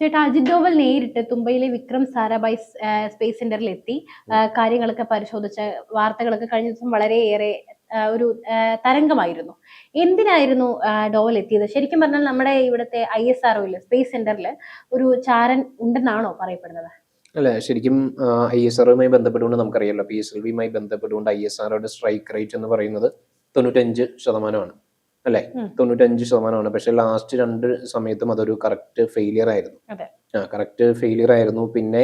ചേട്ടാ അജിത് ഡോവൽ നേരിട്ട് തുമ്പയിലെ വിക്രം സാരാഭായ് സ്പേസ് സെന്ററിൽ എത്തി കാര്യങ്ങളൊക്കെ പരിശോധിച്ച വാർത്തകളൊക്കെ കഴിഞ്ഞ ദിവസം വളരെയേറെ ഒരു തരംഗമായിരുന്നു. എന്തിനായിരുന്നു ഡോവൽ എത്തിയത്? ശരിക്കും പറഞ്ഞാൽ നമ്മുടെ ഇവിടുത്തെ ഐ എസ് ആർഒയിൽ സ്പേസ് സെന്ററിൽ ഒരു ചാരൻ ഉണ്ടെന്നാണോ പറയപ്പെടുന്നത്? അല്ല ശരിക്കും ഐ എസ് ആർഒയുമായി ബന്ധപ്പെട്ടുകൊണ്ട് നമുക്കറിയാലോ. പി എസ് എൽ വിയുമായി ബന്ധപ്പെട്ടുകൊണ്ട് ഐ എസ് ആർഒയുടെ സ്ട്രൈക്ക് റേറ്റ് എന്ന് പറയുന്നത് തൊണ്ണൂറ്റഞ്ച് ശതമാനമാണ്. അല്ലെ. തൊണ്ണൂറ്റഞ്ച് ശതമാനമാണ്. പക്ഷെ ലാസ്റ്റ് രണ്ട് സമയത്തും അതൊരു കറക്റ്റ് ഫെയിലിയർ ആയിരുന്നു. ആ കറക്റ്റ് ഫെയിലിയർ ആയിരുന്നു. പിന്നെ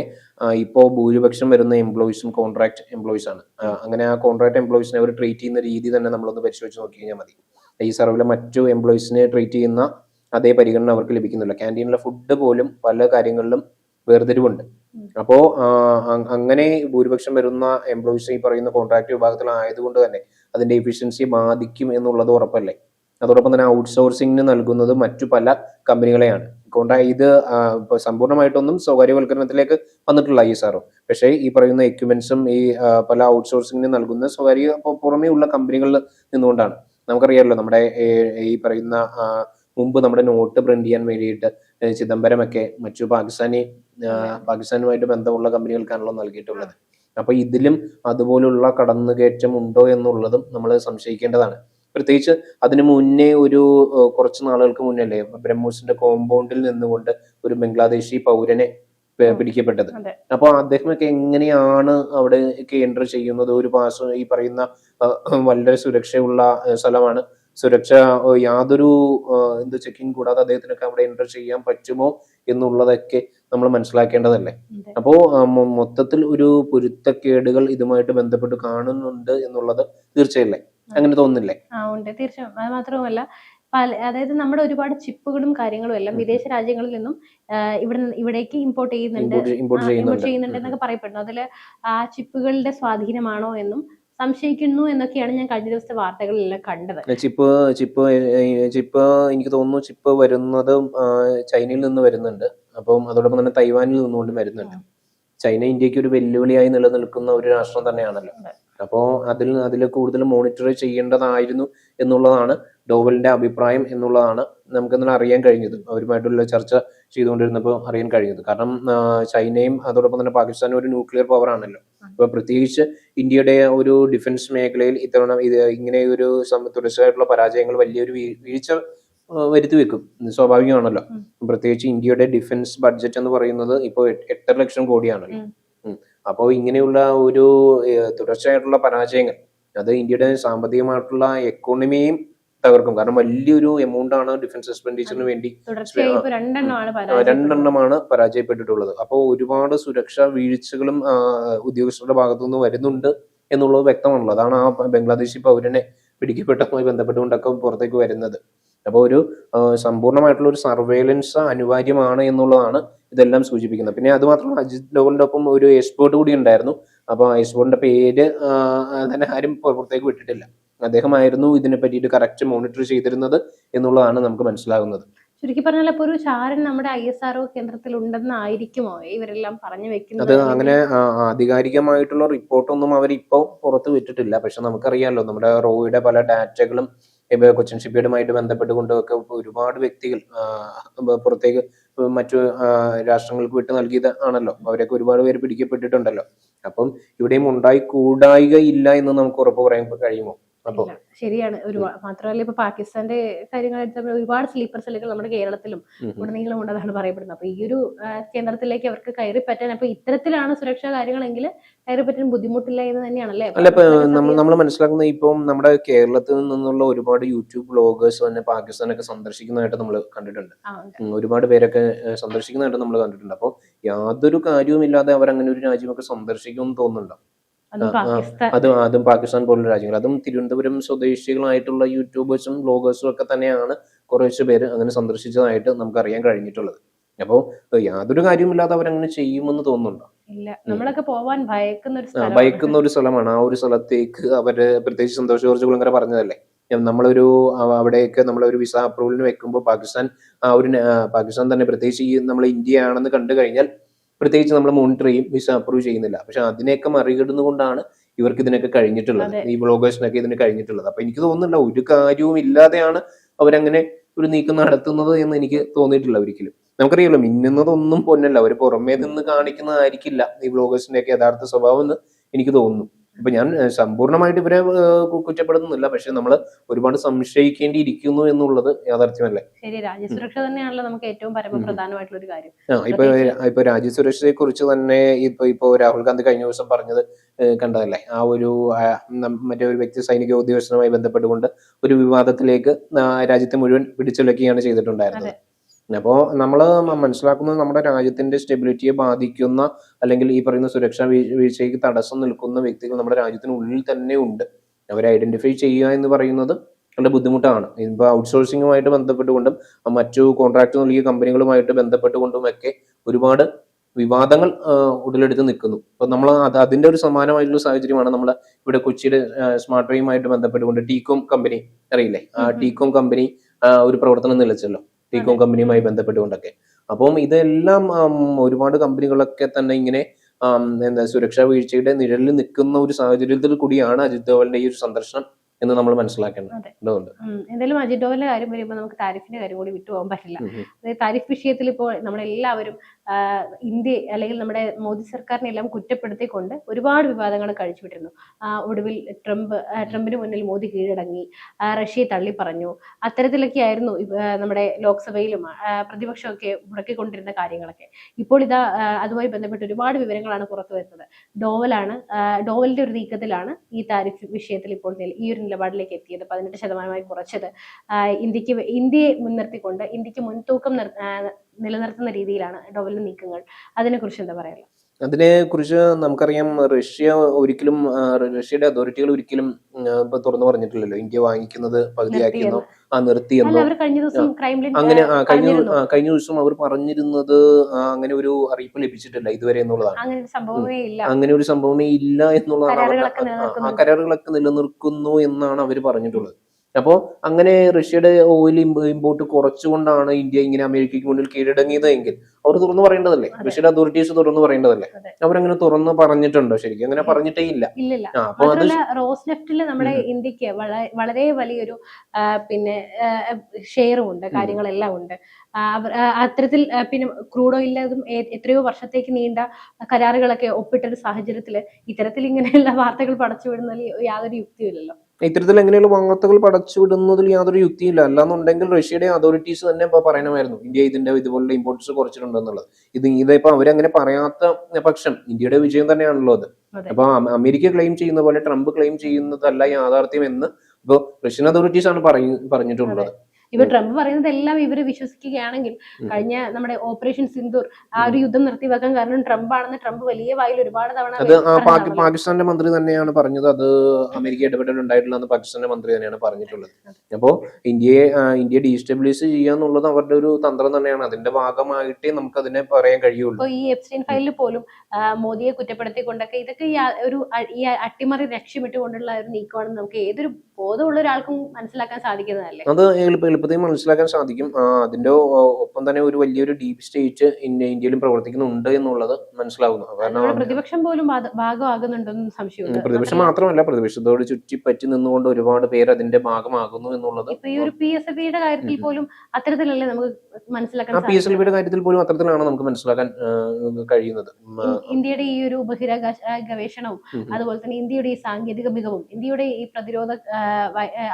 ഇപ്പോ ഭൂരിപക്ഷം വരുന്ന എംപ്ലോയീസും കോൺട്രാക്ട് എംപ്ലോയീസ് ആണ്. അങ്ങനെ ആ കോൺട്രാക്ട് എംപ്ലോയീസിനെ അവർ ട്രീറ്റ് ചെയ്യുന്ന രീതി തന്നെ നമ്മളൊന്ന് പരിശോധിച്ച് നോക്കി കഴിഞ്ഞാൽ മതി. ഈ സർവിലെ മറ്റു എംപ്ലോയീസിനെ ട്രീറ്റ് ചെയ്യുന്ന അതേ പരിഗണന അവർക്ക് ലഭിക്കുന്നില്ല ക്യാന്റീനിലെ ഫുഡ് പോലും പല കാര്യങ്ങളിലും വേർതിരിവുണ്ട്. അപ്പോ അങ്ങനെ ഭൂരിപക്ഷം വരുന്ന എംപ്ലോയീസ് ഈ പറയുന്ന കോൺട്രാക്ട് വിഭാഗത്തിലായതുകൊണ്ട് തന്നെ അതിന്റെ എഫിഷ്യൻസി ബാധിക്കും എന്നുള്ളത് ഉറപ്പല്ലേ? അതോടൊപ്പം തന്നെ ഔട്ട്സോഴ്സിംഗിന് നൽകുന്നത് മറ്റു പല കമ്പനികളെയാണ്. കോൺട്രാ ഇത് സമ്പൂർണമായിട്ടൊന്നും സ്വകാര്യവൽക്കരണത്തിലേക്ക് വന്നിട്ടുള്ള ഈ സാറോ. പക്ഷേ ഈ പറയുന്ന എക്യുപ്മെന്റ്സും ഈ പല ഔട്ട്സോഴ്സിംഗിന് നൽകുന്ന സ്വകാര്യ പുറമേ ഉള്ള കമ്പനികളിൽ നിന്നുകൊണ്ടാണ്. നമുക്കറിയാമല്ലോ നമ്മുടെ ഈ പറയുന്ന മുമ്പ് നമ്മുടെ നോട്ട് പ്രിന്റ് ചെയ്യാൻ വേണ്ടിയിട്ട് ചിദംബരമൊക്കെ മറ്റു പാകിസ്ഥാനി പാകിസ്ഥാനുമായിട്ട് ബന്ധമുള്ള കമ്പനികൾക്കാണല്ലോ നൽകിയിട്ടുള്ളത്. അപ്പൊ ഇതിലും അതുപോലുള്ള കടന്നുകയറ്റം ഉണ്ടോ എന്നുള്ളതും നമ്മൾ സംശയിക്കേണ്ടതാണ്. പ്രത്യേകിച്ച് അതിനു മുന്നേ ഒരു കുറച്ച് നാളുകൾക്ക് മുന്നല്ലേ ബ്രഹ്മോസിന്റെ കോമ്പൗണ്ടിൽ നിന്നുകൊണ്ട് ഒരു ബംഗ്ലാദേശി പൗരനെ പിടിക്കപ്പെട്ടത്. അപ്പൊ അപ്പോൾ അദ്ദേഹമൊക്കെ എങ്ങനെയാണ് അവിടെ എൻട്രി ചെയ്യുന്നത്? ഒരു പാസ് ഈ പറയുന്ന വളരെ സുരക്ഷയുള്ള സ്ഥലമാണ്. സുരക്ഷ യാതൊരു എന്ത് ചെക്കിംഗ് കൂടാതെ അദ്ദേഹത്തിനൊക്കെ അവിടെ എന്റർ ചെയ്യാൻ പറ്റുമോ എന്നുള്ളതൊക്കെ നമ്മൾ മനസ്സിലാക്കേണ്ടതല്ലേ. അപ്പോ മൊത്തത്തിൽ ഒരു പൊരുത്തക്കേടുകൾ ഇതുമായിട്ട് ബന്ധപ്പെട്ട് കാണുന്നുണ്ട് എന്നുള്ളത് തീർച്ചയല്ലേ അങ്ങനെ തോന്നുന്നില്ലേ? ആ ഉണ്ട്. തീർച്ചയായും. അത് മാത്രവുമല്ല പല അതായത് നമ്മുടെ ഒരുപാട് ചിപ്പുകളും കാര്യങ്ങളും എല്ലാം വിദേശ രാജ്യങ്ങളിൽ നിന്നും ഇവിടെ ഇവിടേക്ക് ഇമ്പോർട്ട് ചെയ്യുന്നുണ്ട്. ഇമ്പോർട്ട് ചെയ്യുന്നുണ്ട്. എന്നൊക്കെ പറയപ്പെടുന്നു. അതിൽ ആ ചിപ്പുകളുടെ സ്വാധീനമാണോ എന്നും സംശയിക്കുന്നു എന്നൊക്കെയാണ് ഞാൻ കഴിഞ്ഞ ദിവസത്തെ വാർത്തകളിലെല്ലാം കണ്ടത്. ചിപ്പ് ചിപ്പ് ചിപ്പ് എനിക്ക് തോന്നുന്നു ചിപ്പ് വരുന്നത് ചൈനയിൽ നിന്ന് വരുന്നുണ്ട്. അപ്പം അതോടൊപ്പം തന്നെ തൈവാനിൽ നിന്നുകൊണ്ടും വരുന്നുണ്ട്. ചൈന ഇന്ത്യയ്ക്ക് ഒരു വെല്ലുവിളിയായി നിലനിൽക്കുന്ന ഒരു രാഷ്ട്രം തന്നെയാണല്ലോ. അപ്പോൾ അതിൽ അതിൽ കൂടുതൽ മോണിറ്റർ ചെയ്യേണ്ടതായിരുന്നു എന്നുള്ളതാണ് ഡോവലിന്റെ അഭിപ്രായം എന്നുള്ളതാണ് നമുക്ക് ഇന്നലെ അറിയാൻ കഴിഞ്ഞത്. അവരുമായിട്ടുള്ള ചർച്ച ചെയ്തുകൊണ്ടിരുന്നപ്പോൾ അറിയാൻ കഴിഞ്ഞത്. കാരണം ചൈനയും അതോടൊപ്പം തന്നെ പാകിസ്ഥാനും ഒരു ന്യൂക്ലിയർ പവർ ആണല്ലോ. അപ്പൊ പ്രത്യേകിച്ച് ഇന്ത്യയുടെ ഒരു ഡിഫൻസ് മേഖലയിൽ ഇത്തവണ ഇത് ഇങ്ങനെ ഒരു തുടർച്ചയായിട്ടുള്ള പരാജയങ്ങൾ വലിയൊരു വീഴ്ച വരുത്തി വെക്കും സ്വാഭാവികമാണല്ലോ. പ്രത്യേകിച്ച് ഇന്ത്യയുടെ ഡിഫൻസ് ബഡ്ജറ്റ് എന്ന് പറയുന്നത് ഇപ്പോൾ എട്ടര ലക്ഷം കോടിയാണല്ലോ. അപ്പോൾ ഇങ്ങനെയുള്ള ഒരു തുടർച്ചയായിട്ടുള്ള പരാജയങ്ങൾ അത് ഇന്ത്യയുടെ സാമ്പത്തികമായിട്ടുള്ള എക്കോണമിയും തകർക്കും. കാരണം വലിയൊരു എമൗണ്ട് ആണ് ഡിഫൻസ് എക്സ്പെൻഡിച്ചറിന് വേണ്ടി രണ്ടെണ്ണമാണ് പരാജയപ്പെട്ടിട്ടുള്ളത്. അപ്പോൾ ഒരുപാട് സുരക്ഷാ വീഴ്ചകളും ഉദ്യോഗസ്ഥരുടെ ഭാഗത്തുനിന്ന് വരുന്നുണ്ട് എന്നുള്ളത് വ്യക്തമാണല്ലോ. അതാണ് ആ ബംഗ്ലാദേശി പൗരനെ പിടിക്കപ്പെട്ടതുമായി ബന്ധപ്പെട്ടുകൊണ്ടൊക്കെ പുറത്തേക്ക് വരുന്നത്. അപ്പോൾ ഒരു സമ്പൂർണമായിട്ടുള്ള ഒരു സർവേലൻസ് അനിവാര്യമാണ് എന്നുള്ളതാണ് ഇതെല്ലാം സൂചിപ്പിക്കുന്നത്. പിന്നെ അതുമാത്രമല്ല അജിത് ഡോവലിന്റെ ഒപ്പം ഒരു എക്സ്പോർട്ട് കൂടി ഉണ്ടായിരുന്നു. അപ്പോൾ ആ എക്സ്പേർട്ടിന്റെ പേര് തന്നെ ആരും പുറത്തേക്ക് വിട്ടിട്ടില്ല. അദ്ദേഹമായിരുന്നു ഇതിനെ പറ്റിയിട്ട് കറക്റ്റ് മോണിറ്റർ ചെയ്തിരുന്നത് എന്നുള്ളതാണ് നമുക്ക് മനസ്സിലാകുന്നത് ചുരുക്കി പറഞ്ഞാൽ ഇപ്പൊ ഒരു ചാരൻ നമ്മുടെ ഐ എസ് ആർഒ കേന്ദ്രത്തിൽ ഉണ്ടെന്നായിരിക്കുമോ ഇവരെല്ലാം പറഞ്ഞു വെക്കുന്നത് അത് അങ്ങനെ ആധികാരികമായിട്ടുള്ള റിപ്പോർട്ടൊന്നും അവർ ഇപ്പോൾ പുറത്ത് വിട്ടിട്ടില്ല. പക്ഷെ നമുക്കറിയാമല്ലോ നമ്മുടെ റോയുടെ പല ഡാറ്റകളും ഇപ്പൊ കൊച്ചിൻ ഷിപ്പേഡുമായിട്ട് ബന്ധപ്പെട്ടുകൊണ്ടൊക്കെ ഒരുപാട് വ്യക്തികൾ പുറത്തേക്ക് മറ്റു രാഷ്ട്രങ്ങൾക്ക് വിട്ടു നൽകിയത് ആണല്ലോ. അവരൊക്കെ ഒരുപാട് പേര് പിടിക്കപ്പെട്ടിട്ടുണ്ടല്ലോ. അപ്പം ഇവിടെയും ഉണ്ടായി കൂടായിക ഇല്ല എന്ന് നമുക്ക് ഉറപ്പ് പറയാൻ കഴിയുമോ? അപ്പോ ഇല്ല, ശരിയാണ്. ഒരു മാത്രമല്ല ഇപ്പൊ പാകിസ്ഥാന്റെ കാര്യങ്ങൾ എടുത്തപ്പോൾ ഒരുപാട് സ്ലീപ്പർ സെല്ലുകൾ നമ്മുടെ കേരളത്തിലും. ഉടനീളം ഉണ്ടെന്നാണ് പറയപ്പെടുന്നത്. അപ്പൊ ഈ ഒരു കേന്ദ്രത്തിലേക്ക് അവർക്ക് കയറി പറ്റാൻ അപ്പൊ ഇത്തരത്തിലാണ് സുരക്ഷാ കാര്യങ്ങളെങ്കിൽ കയറി പറ്റാൻ ബുദ്ധിമുട്ടില്ല എന്ന് തന്നെയാണല്ലേ? അല്ല ഇപ്പൊ നമ്മൾ മനസ്സിലാക്കുന്ന ഇപ്പം നമ്മുടെ കേരളത്തിൽ നിന്നുള്ള ഒരുപാട് യൂട്യൂബ് ബ്ലോഗേഴ്സ് തന്നെ പാകിസ്ഥാനൊക്കെ സന്ദർശിക്കുന്നതായിട്ട് നമ്മൾ കണ്ടിട്ടുണ്ട്. ഒരുപാട് പേരൊക്കെ സന്ദർശിക്കുന്നതായിട്ട് നമ്മൾ കണ്ടിട്ടുണ്ട്. അപ്പോൾ യാതൊരു കാര്യവുമില്ലാതെ അവർ അങ്ങനെ ഒരു രാജ്യമൊക്കെ സന്ദർശിക്കുമെന്ന് തോന്നുന്നുണ്ടോ? അതും അതും പാകിസ്ഥാൻ പോലുള്ള രാജ്യങ്ങൾ. അതും തിരുവനന്തപുരം സ്വദേശികളായിട്ടുള്ള യൂട്യൂബേഴ്സും ബ്ലോഗേഴ്സും ഒക്കെ തന്നെയാണ് കുറേശ്ശെ പേര് അങ്ങനെ സന്ദർശിച്ചതായിട്ട് നമുക്ക് അറിയാൻ കഴിഞ്ഞിട്ടുള്ളത് അപ്പോൾ യാതൊരു കാര്യമില്ലാതെ അവരങ്ങനെ ചെയ്യുമെന്ന് തോന്നുന്നുണ്ടോ? ഇല്ല. നമ്മളൊക്കെ പോവാൻ ഭയക്കുന്ന ഒരു സ്ഥലമാണ്. ഭയക്കുന്ന ഒരു സ്ഥലമാണ്. ആ ഒരു സ്ഥലത്തേക്ക് അവർ പ്രത്യേകിച്ച് സന്തോഷ് ജോർജ് കുളങ്ങര പറഞ്ഞതല്ലേ? നമ്മളൊരു അവ- അവിടെയൊക്കെ നമ്മളൊരു വിസ അപ്രൂവലിന് വെക്കുമ്പോൾ പാകിസ്ഥാൻ ആ ഒരു പാകിസ്ഥാൻ തന്നെ പ്രത്യേകിച്ച് ഈ നമ്മൾ ഇന്ത്യ ആണെന്ന് കണ്ടു കഴിഞ്ഞാൽ പ്രത്യേകിച്ച് നമ്മൾ മോണിറ്റർ ചെയ്യും വിസ അപ്രൂവ് ചെയ്യുന്നില്ല. പക്ഷെ അതിനെയൊക്കെ മറികടന്നുകൊണ്ടാണ് ഇവർക്ക് ഇതിനൊക്കെ കഴിഞ്ഞിട്ടുള്ളത്. ഈ ബ്ലോഗേഴ്സിനൊക്കെ ഇതിന് കഴിഞ്ഞിട്ടുള്ളത്. അപ്പൊ എനിക്ക് തോന്നുന്നില്ല ഒരു കാര്യവും ഇല്ലാതെയാണ് അവരങ്ങനെ ഒരു നീക്കം നടത്തുന്നത് എന്ന് എനിക്ക് തോന്നിയിട്ടില്ല ഒരിക്കലും. നമുക്കറിയാലോ മിന്നുന്നതൊന്നും പൊന്നല്ല. അവർ പുറമേ നിന്ന് കാണിക്കുന്നതായിരിക്കില്ല ഈ ബ്ലോഗേഴ്സിന്റെ ഒക്കെ യഥാർത്ഥ സ്വഭാവം എന്ന് എനിക്ക് തോന്നുന്നു. ഇപ്പൊ ഞാൻ സമ്പൂർണമായിട്ട് സമ്പൂർണമായിട്ട് ഇവരെ കുറ്റപ്പെടുന്നില്ല കുറ്റപ്പെടുത്തുന്നില്ല. പക്ഷെ നമ്മൾ ഒരുപാട് സംശയിക്കേണ്ടിയിരിക്കുന്നു എന്നുള്ളത് യാഥാർത്ഥ്യമല്ലേ? ശരി രാജ്യസുരക്ഷ തന്നെയാണല്ലോ നമുക്ക് ഏറ്റവും പരമപ്രധാനമായിട്ടുള്ള ഒരു കാര്യം. ഇപ്പൊ ഇപ്പൊ രാജ്യസുരക്ഷയെ കുറിച്ച് തന്നെ ഇപ്പൊ ഇപ്പൊ രാഹുൽ ഗാന്ധി കഴിഞ്ഞ ദിവസം പറഞ്ഞത് കണ്ടതല്ലേ? ആ ഒരു മറ്റേ ഒരു വ്യക്തി സൈനിക ഉദ്യോഗസ്ഥനുമായി ബന്ധപ്പെട്ടുകൊണ്ട് ഒരു വിവാദത്തിലേക്ക് രാജ്യത്തെ മുഴുവൻ പിടിച്ചുലക്കുകയാണ് ചെയ്തിട്ടുണ്ടായിരുന്നത്. അപ്പോ നമ്മൾ മനസ്സിലാക്കുന്നത് നമ്മുടെ രാജ്യത്തിന്റെ സ്റ്റെബിലിറ്റിയെ ബാധിക്കുന്ന അല്ലെങ്കിൽ ഈ പറയുന്ന സുരക്ഷാ വീഴ്ചയ്ക്ക് തടസ്സം നിൽക്കുന്ന വ്യക്തികൾ നമ്മുടെ രാജ്യത്തിനുള്ളിൽ തന്നെ ഉണ്ട്. അവരെ ഐഡന്റിഫൈ ചെയ്യുക എന്ന് പറയുന്നത് വളരെ ബുദ്ധിമുട്ടാണ്. ഇപ്പോൾ ഔട്ട്സോഴ്സിംഗുമായിട്ട് ബന്ധപ്പെട്ടുകൊണ്ടും മറ്റു കോൺട്രാക്ട് നൽകിയ കമ്പനികളുമായിട്ട് ബന്ധപ്പെട്ടുകൊണ്ടുമൊക്കെ ഒരുപാട് വിവാദങ്ങൾ ഉടലെടുത്ത് നിൽക്കുന്നു. അപ്പൊ നമ്മൾ അത് അതിന്റെ ഒരു സമാനമായിട്ടുള്ള സാഹചര്യമാണ് നമ്മൾ ഇവിടെ കൊച്ചിയുടെ സ്മാർട്ട് വേയുമായിട്ട് ബന്ധപ്പെട്ടുകൊണ്ട് ടീകോം കമ്പനി അറിയില്ലേ? ആ. ടീകോം കമ്പനി ഒരു പ്രവർത്തനം നിലച്ചല്ലോ. ടീകോം കമ്പനിയുമായി ബന്ധപ്പെട്ടുകൊണ്ടൊക്കെ അപ്പം ഇതെല്ലാം ഒരുപാട് കമ്പനികളൊക്കെ തന്നെ ഇങ്ങനെ എന്താ സുരക്ഷാ വീഴ്ചയുടെ നിഴലിൽ നിൽക്കുന്ന ഒരു സാഹചര്യത്തിൽ കൂടിയാണ് അജിത് ഡോവലിന്റെ ഈ ഒരു സന്ദർശനം എന്ന് നമ്മൾ മനസ്സിലാക്കേണ്ടതുണ്ട്. എന്തായാലും അജിത് ഡോവലിന്റെ കാര്യം വരുമ്പോൾ നമുക്ക് താരിഫിന്റെ കാര്യം കൂടി വിട്ടുപോകാൻ പറ്റില്ല. താരിഫ് വിഷയത്തിൽ ഇപ്പോൾ നമ്മളെല്ലാവരും ഇന്ത്യ അല്ലെങ്കിൽ നമ്മുടെ മോദി സർക്കാരിനെ എല്ലാം കുറ്റപ്പെടുത്തിക്കൊണ്ട് ഒരുപാട് വിവാദങ്ങൾ കഴിച്ചുവിട്ടിരുന്നു. ഒടുവിൽ ട്രംപ് ട്രംപിന് മുന്നിൽ മോദി കീഴടങ്ങി. റഷ്യയെ തള്ളി പറഞ്ഞു. അത്തരത്തിലൊക്കെ ആയിരുന്നു നമ്മുടെ ലോക്സഭയിലും പ്രതിപക്ഷമൊക്കെ മുടക്കിക്കൊണ്ടിരുന്ന കാര്യങ്ങളൊക്കെ. ഇപ്പോൾ ഇതാ അതുമായി ബന്ധപ്പെട്ട് ഒരുപാട് വിവരങ്ങളാണ് പുറത്തു വരുന്നത്. ഡോവലാണ് ഡോവലിന്റെ ഒരു നീക്കത്തിലാണ് ഈ താരിഫ് വിഷയത്തിൽ ഇപ്പോൾ ഈ ഒരു നിലപാടിലേക്ക് എത്തിയത്. പതിനെട്ട് ശതമാനമായി കുറച്ചത്. ഇന്ത്യയ്ക്ക് ഇന്ത്യയെ മുൻനിർത്തിക്കൊണ്ട് ഇന്ത്യയ്ക്ക് മുൻതൂക്കം നിലനിർത്തുന്ന രീതിയിലാണ് ഡോവലിന്റെ നീക്കങ്ങൾ. അതിനെ കുറിച്ച് എന്താ പറയുക അതിനെ കുറിച്ച് നമുക്കറിയാം റഷ്യ ഒരിക്കലും റഷ്യയുടെ അതോറിറ്റികൾ ഒരിക്കലും ഇപ്പൊ തുറന്നു പറഞ്ഞിട്ടില്ലല്ലോ. ഇന്ത്യ വാങ്ങിക്കുന്നത് പകുതിയാക്കിയെന്നോ ആ നിർത്തിയെന്നോ. അങ്ങനെ കഴിഞ്ഞ കഴിഞ്ഞ ദിവസം അവർ പറഞ്ഞിരുന്നത് അങ്ങനെ ഒരു അറിയിപ്പ് ലഭിച്ചിട്ടില്ല ഇതുവരെ എന്നുള്ളതാണ്. അങ്ങനെ ഒരു സംഭവമേ ഇല്ല. അങ്ങനെ ഒരു സംഭവമേ ഇല്ല എന്നുള്ളതാണ്. ആ. കരാറുകളൊക്കെ നിലനിർക്കുന്നു എന്നാണ് അവർ പറഞ്ഞിട്ടുള്ളത്. അപ്പോ അങ്ങനെ റഷ്യയുടെ ഓയിൽ ഇമ്പോർട്ട് കുറച്ചുകൊണ്ടാണ് ഇന്ത്യ ഇങ്ങനെ അമേരിക്കയ്ക്ക് മുന്നിൽ കീഴടങ്ങിയത് എങ്കിൽ അവർ തുറന്നു പറയേണ്ടതല്ലേ? റഷ്യയുടെ അതോറിറ്റീസ് തുറന്നു പറയേണ്ടതല്ലേ. അവരങ്ങനെ തുറന്നു പറഞ്ഞിട്ടുണ്ടോ ശരിക്കും? അങ്ങനെ പറഞ്ഞിട്ടേ ഇല്ല. റോസ് നെഫ്റ്റിൽ നമ്മുടെ ഇന്ത്യയ്ക്ക് വളരെ വലിയൊരു പിന്നെ ഷെയറും ഉണ്ട് കാര്യങ്ങളെല്ലാം ഉണ്ട്. അത്തരത്തിൽ പിന്നെ ക്രൂഡ് ഓയിലും എത്രയോ വർഷത്തേക്ക് നീണ്ട കരാറുകളൊക്കെ ഒപ്പിട്ടൊരു സാഹചര്യത്തിൽ ഇത്തരത്തിൽ ഇങ്ങനെയുള്ള വാർത്തകൾ പടച്ചു വിടുന്നതിൽ യാതൊരു യുക്തിയില്ലല്ലോ ഇത്തരത്തിൽ എങ്ങനെയുള്ള വാർത്തകൾ പടച്ചുവിടുന്നതിൽ യാതൊരു യുക്തിയില്ല. അല്ലാന്നുണ്ടെങ്കിൽ റഷ്യയുടെ അതോറിറ്റീസ് തന്നെ ഇപ്പൊ പറയണമായിരുന്നു ഇന്ത്യ ഇതിന്റെ ഇതുപോലുള്ള ഇമ്പോർട്ടൻസ് കുറച്ചിട്ടുണ്ടെന്നുള്ളത്. ഇത് ഇതിപ്പോ അവരങ്ങനെ പറയാത്ത പക്ഷം ഇന്ത്യയുടെ വിജയം തന്നെയാണല്ലോ അത്. അതെ. അപ്പൊ അമേരിക്ക ക്ലെയിം ചെയ്യുന്ന പോലെ ട്രംപ് ക്ലെയിം ചെയ്യുന്നതല്ല യാഥാർത്ഥ്യം എന്ന് ഇപ്പൊ റഷ്യൻ അതോറിറ്റീസ് ആണ് പറഞ്ഞിട്ടുള്ളത്. ഇപ്പൊ ട്രംപ് പറയുന്നത് എല്ലാം ഇവർ വിശ്വസിക്കുകയാണെങ്കിൽ കഴിഞ്ഞ നമ്മുടെ ഓപ്പറേഷൻ സിന്ദൂർ ആ ഒരു യുദ്ധം നിർത്തിവെക്കാൻ കാരണം ട്രംപ് ആണെന്ന് ട്രംപ് വലിയ വായിൽ ഒരുപാട് തവണ പാകിസ്ഥാന്റെ മന്ത്രി തന്നെയാണ് പറഞ്ഞത്. അത് അമേരിക്ക ഇടപെടലുണ്ടായിട്ടുള്ള എന്ന് പാകിസ്ഥാന്റെ മന്ത്രി തന്നെയാണ് പറഞ്ഞിട്ടുള്ളത്. അപ്പോ ഇന്ത്യയെ ഇന്ത്യ ഡീസ്റ്റബിലൈസ് ചെയ്യാന്നുള്ളത് അവരുടെ ഒരു തന്ത്രം തന്നെയാണ്. അതിന്റെ ഭാഗമായിട്ടേ നമുക്ക് അതിനെ പറയാൻ കഴിയുള്ളൂ. ഈ എപ്സ്റ്റൈൻ ഫയലിൽ പോലും മോദിയെ കുറ്റപ്പെടുത്തിക്കൊണ്ടൊക്കെ ഇതൊക്കെ ഈ ഒരു ഈ അട്ടിമറി ലക്ഷ്യമിട്ടുകൊണ്ടുള്ള ഒരു നീക്കമാണെന്ന് നമുക്ക് ഏതൊരു ബോധമുള്ള ഒരാൾക്കും മനസ്സിലാക്കാൻ സാധിക്കുന്നതല്ലേ? അത് എളുപ്പത്തിൽ മനസ്സിലാക്കാൻ സാധിക്കും. അതിന്റെ അതിന്റെ ഒപ്പം തന്നെ ഒരു വലിയൊരു ഡീപ് സ്റ്റേറ്റ് ഇന്ത്യ ഇന്ത്യയിലും പ്രവർത്തിക്കുന്നുണ്ട് എന്നുള്ളത് മനസ്സിലാവുന്നു. കാരണം പ്രതിപക്ഷം പോലും ഭാഗമാകുന്നുണ്ടെന്നും പ്രതിപക്ഷം മാത്രമല്ല പ്രതിപക്ഷത്തോട് ചുറ്റിപ്പറ്റി നിന്നുകൊണ്ട് ഒരുപാട് പേര് അതിന്റെ ഭാഗമാകുന്നു എന്നുള്ളത് ഈ ഒരു പി എസ് യുടെ കാര്യത്തിൽ പോലും അത്തരത്തിലല്ലേ നമുക്ക് മനസ്സിലാക്കാൻ പി എസ് എൽ കാര്യത്തിൽ പോലും അത്തരത്തിലാണ് നമുക്ക് മനസ്സിലാക്കാൻ കഴിയുന്നത്. ഇന്ത്യയുടെ ഈ ഒരു ബഹിരാകാശ ഗവേഷണവും. അതുപോലെ തന്നെ ഇന്ത്യയുടെ ഈ സാങ്കേതിക മികവും ഇന്ത്യയുടെ ഈ പ്രതിരോധ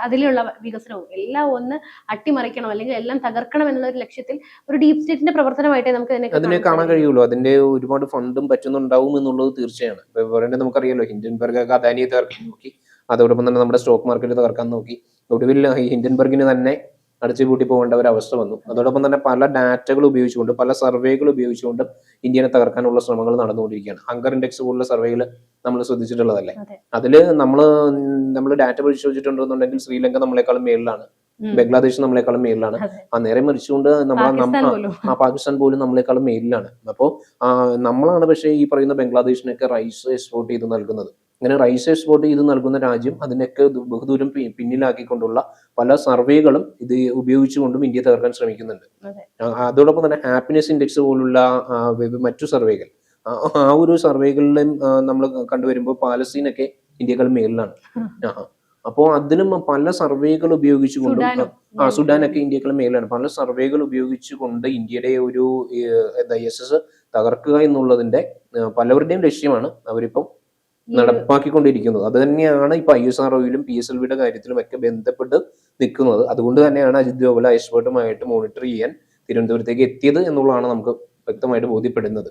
അതിലുള്ള വികസനവും എല്ലാം ഒന്ന് അട്ടിമറിക്കണം അല്ലെങ്കിൽ എല്ലാം തകർക്കണം എന്നുള്ള ഒരു ലക്ഷ്യത്തിൽ ഒരു ഡീപ് സ്റ്റേറ്റിന്റെ പ്രവർത്തനമായിട്ടേ നമുക്ക് അതിനെ കാണാൻ കഴിയുള്ളൂ. അതിന്റെ ഒരുപാട് ഫണ്ടും പറ്റുന്നുണ്ടാവും എന്നുള്ളത് തീർച്ചയാണ്. നമുക്കറിയാലോ ഹിൻഡൻബർഗ് ഒക്കെ അദാനിയെ തകർക്കാൻ നോക്കി. അതോടൊപ്പം തന്നെ നമ്മുടെ സ്റ്റോക്ക് മാർക്കറ്റ് തകർക്കാൻ നോക്കി. ഒടുവിൽ ഹിൻഡൻബർഗിന് തന്നെ അടച്ചുപൂട്ടി പോകേണ്ട ഒരു അവസ്ഥ വന്നു. അതോടൊപ്പം തന്നെ പല ഡാറ്റകൾ ഉപയോഗിച്ചുകൊണ്ട് പല സർവേകൾ ഉപയോഗിച്ചുകൊണ്ട് ഇന്ത്യനെ തകർക്കാനുള്ള ശ്രമങ്ങൾ നടന്നുകൊണ്ടിരിക്കുകയാണ്. ഹങ്കർ ഇൻഡെക്സ് പോലുള്ള സർവേകൾ നമ്മൾ ശ്രദ്ധിച്ചിട്ടുള്ളതല്ലേ? അതിൽ നമ്മൾ നമ്മൾ ഡാറ്റ പരിശോധിച്ചിട്ടുണ്ടെന്നുണ്ടെങ്കിൽ ശ്രീലങ്ക നമ്മളെക്കാളും മേളിലാണ്. ബംഗ്ലാദേശ് നമ്മളെക്കാളും മേലിലാണ്. ആ നേരെ മറിച്ചുകൊണ്ട് നമ്മൾ നമ്മ- ആ പാകിസ്ഥാൻ പോലും നമ്മളെക്കാളും മേലിലാണ്. അപ്പോൾ നമ്മളാണ് പക്ഷേ ഈ പറയുന്ന ബംഗ്ലാദേശിനൊക്കെ റൈസ് എക്സ്പോർട്ട് ചെയ്ത് നൽകുന്നത്. ഇങ്ങനെ റൈസ് എക്സ്പോർട്ട് ചെയ്ത് നൽകുന്ന രാജ്യം അതിനൊക്കെ ബഹുദൂരം പിന്നിലാക്കിക്കൊണ്ടുള്ള പല സർവേകളും ഇത് ഉപയോഗിച്ചുകൊണ്ടും ഇന്ത്യ തകർക്കാൻ ശ്രമിക്കുന്നുണ്ട്. അതെ. അതോടൊപ്പം തന്നെ ഹാപ്പിനെസ് ഇൻഡെക്സ് പോലുള്ള മറ്റു സർവേകൾ. ആ ആ ഒരു സർവേകളിലും നമ്മൾ കണ്ടുവരുമ്പോൾ പാലസ്തീനൊക്കെ ഇന്ത്യക്കാൾ മേലിലാണ്. ആ. അപ്പോൾ അതിലും പല സർവേകൾ ഉപയോഗിച്ചുകൊണ്ട് ആ സുഡാനൊക്കെ ഇന്ത്യക്കാളും മേലാണ് പല സർവേകൾ ഉപയോഗിച്ചുകൊണ്ട് ഇന്ത്യയുടെ ഒരു എന്താ എസ് എസ് തകർക്കുക എന്നുള്ളതിന്റെ പലവരുടെയും ലക്ഷ്യമാണ് അവരിപ്പം നടപ്പാക്കിക്കൊണ്ടിരിക്കുന്നത്. അത് തന്നെയാണ് ഇപ്പൊ ഐ എസ് ആർ ഒയിലും പി എസ് എൽ വിയുടെ കാര്യത്തിലും ഒക്കെ ബന്ധപ്പെട്ട് നിൽക്കുന്നത്. അതുകൊണ്ട് തന്നെയാണ് അജിത് ഡോവൽ എക്സ്പേർട്ടുമായിട്ട് മോണിറ്റർ ചെയ്യാൻ തിരുവനന്തപുരത്തേക്ക് എത്തിയത് എന്നുള്ളതാണ് നമുക്ക് വ്യക്തമായിട്ട് ബോധ്യപ്പെടുന്നത്.